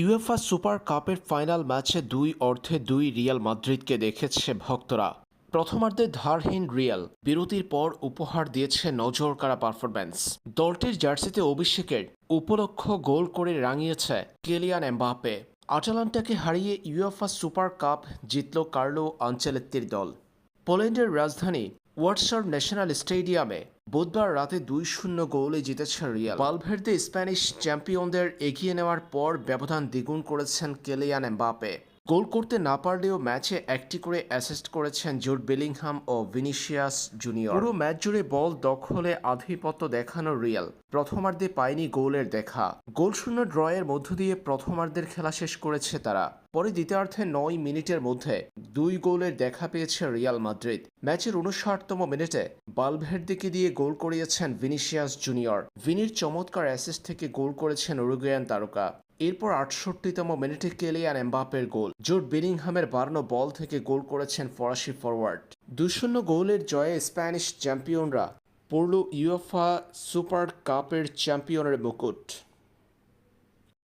UEFA super কাপের final ম্যাচে দুই অর্ধে দুই রিয়াল মাদ্রিদকে দেখেছে ভক্তরা। প্রথমার্ধে ধারহীন রিয়াল, বিরতির পর উপহার দিয়েছে নজর কাড়া পারফরম্যান্স। দলটির জার্সিতে অভিষেকের উপলক্ষ গোল করে রাঙিয়েছে কেলিয়ান এমবাপে আটালান্টাকে হারিয়ে ইউএফা সুপার কাপ জিতল কার্লো আঞ্চেলেত্তির দল। পোল্যান্ডের রাজধানী ওয়াটসার ন্যাশনাল স্টেডিয়ামে বুধবার রাতে দুই শূন্য গোলে জিতেছে রিয়াল। বালভের্দে স্প্যানিশ চ্যাম্পিয়নদের এগিয়ে নেওয়ার পর ব্যবধান দ্বিগুণ করেছেন কেলিয়ান এমবাপে গোল করতে না পারলেও ম্যাচে একটি করে অ্যাসিস্ট করেছেন জুড বেলিংহাম ও ভিনিসিয়াস জুনিয়র। পুরো ম্যাচ জুড়ে বল দখলে আধিপত্য দেখানো রিয়াল। প্রথমার্ধে পায়নি গোলের দেখা। গোল শূন্য ড্রয়ের মধ্য দিয়ে প্রথমার্ধের খেলা শেষ করেছে তারা। পরে দ্বিতীয়ার্ধে নয় মিনিটের মধ্যে দুই গোলের দেখা পেয়েছে রিয়াল মাদ্রিদ। ম্যাচের উনষাটতম মিনিটে বালভের দিকে দিয়ে গোল করিয়েছেন ভিনিসিয়াস জুনিয়র। ভিনির চমৎকার অ্যাসিস্ট থেকে গোল করেছেন উরুগুয়ান তারকা। এরপর আটষট্টিতম মিনিটে কেলিয়ান এমবাপের গোল। জোট বেলিংহামের বাড়ানো বল থেকে গোল করেছেন ফরাসি ফরওয়ার্ড দুশূন্য গোলের জয়ে স্প্যানিশ চ্যাম্পিয়নরা পড়ল ইউএফা সুপার কাপের চ্যাম্পিয়নের মুকুট।